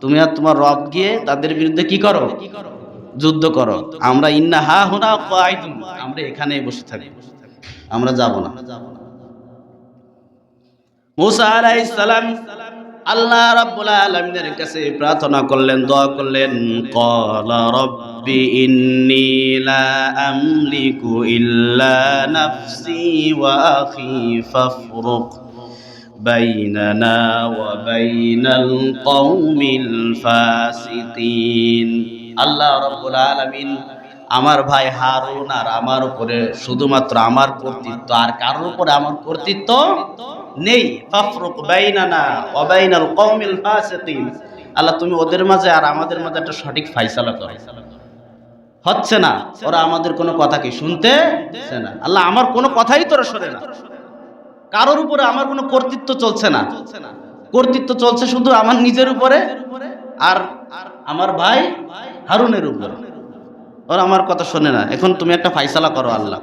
তুমি আর তোমার রব গিয়ে তাদের বিরুদ্ধে কি করো? যুদ্ধ করো। আমরা ইন্না হা হুনা আমরা এখানেই বসে থাকি। আমরা যাব না। মুসা সালাম আল্লাহ রাব্বুল আলামিনের কাছে প্রার্থনা করলেন, দোয়া করলেন ক্বালা রাব্বি লা আমলিকু ইল্লা নাফসি ওয়া আখি ফাফরুক। بيننا وبين القوم الفاسقين আল্লাহ রব্বুল আলামিন আমার ভাই হারুন আর আমার উপরে শুধুমাত্র আমার কর্তৃত্ব আর কারোর উপরে আমার কর্তৃত্ব নেই ফাফরুক বাইনানা ওয়া বাইনাল কওমিল ফাসিকিন আল্লাহ তুমি ওদের মাঝে আর আমাদের মাঝে একটা সঠিক ফাইসালা করো হচ্ছে না ওরা আমাদের কোনো কথা কি শুনতে দিচ্ছে না আল্লাহ আমার কোনো কথাই তোরা শোনে না কারোর উপরে আমার কোনো কর্তৃত্ব চলছে না। কর্তৃত্ব চলছে শুধু আমার নিজের উপরে আর আমার ভাই হারুনের উপরে। ওরা আমার কথা শোনে না। এখন তুমি একটা ফাইসালা করো আল্লাহ।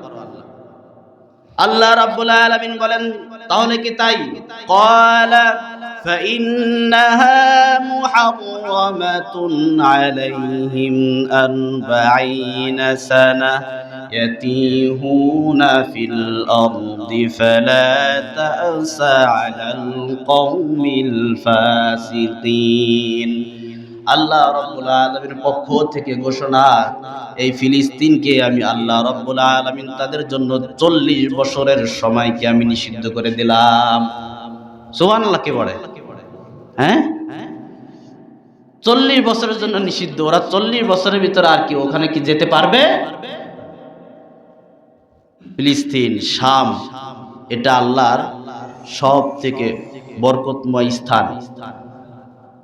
আল্লাহ রাব্বুল আলামিন বলেন তাহলে কি তাই? فإنها محرمة عليهم أربعين سنة يتيهون في الأرض فلا تأس على القوم الفاسقين আল্লাহ রব্বুল আলমীর পক্ষ থেকে ঘোষণা এই ফিলিস্তিনকে আমি আল্লাহ রব্বুল আলমিন তাদের জন্য চল্লিশ বছরের সময়কে আমি নিষিদ্ধ করে দিলাম সোহান আল্লাহকে বলে হ্যাঁ? চল্লিশ বছরের জন্য নিষিদ্ধ। ওরা চল্লিশ বছরের ভিতরে আর কি, ওখানে কি যেতে পারবে? ফিলিস্তিন, শাম, এটা আল্লাহর সব থেকে বরকতময় স্থান।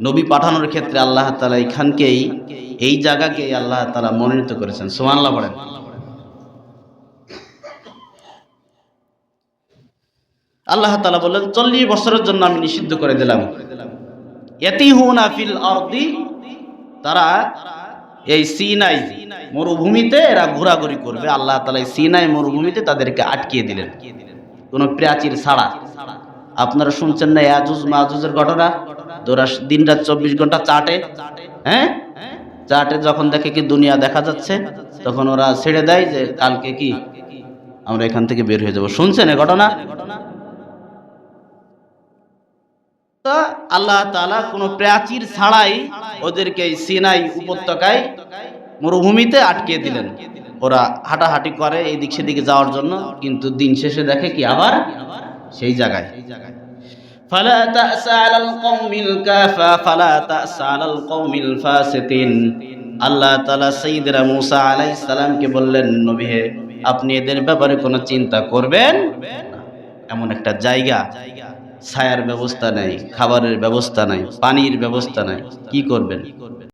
নবী পাঠানোর ক্ষেত্রে আল্লাহ তালা এখানকেই, এই জায়গাকেই আল্লাহ তালা মনোনীত করেছেন। সোমান্লা বলেন। আল্লাহ তালা বললেন, চল্লিশ বছরের জন্য আমি নিষিদ্ধ করে দিলাম। তারা এই সিনাই মরুভূমিতে এরা ঘোরাঘুরি করবে। আল্লাহ তালা সিনাই মরুভূমিতে তাদেরকে আটকিয়ে দিলেন। কোনো প্রাচীর ছাড়া। আপনারা শুনছেন না ইয়াজুজ মাহুজের ঘটনা? তোরা দিন রাত চব্বিশ ঘণ্টা চাটে। হ্যাঁ? চাটে যখন দেখে কি দুনিয়া দেখা যাচ্ছে, তখন ওরা ছেড়ে দেয় যে কালকে কি আমরা এখান থেকে বের হয়ে যাব। শুনছেন এ ঘটনা? তা আল্লাহ তাআলা কোনো প্রাচীর ছাড়াই ওদেরকে এই সিনাই উপত্যকায় মরুভূমিতে আটকে দিলেন ওরা হাঁটাহাঁটি করে এই দিক সেদিকে যাওয়ার জন্য কিন্তু দিন শেষে দেখে কি আবার সেই জায়গায় فلا تأس على القوم الكافى فلا تأس على القوم الفاسقين আল্লাহ তাআলা সাইয়েদনা মুসা আলাইহিস সালামকে বললেন নবী হে আপনি এদের ব্যাপারে কোনো চিন্তা করবেন না। এমন একটা জায়গা ছায়ার ব্যবস্থা নাই খাবারের ব্যবস্থা নাই পানির ব্যবস্থা নাই কি করবেন?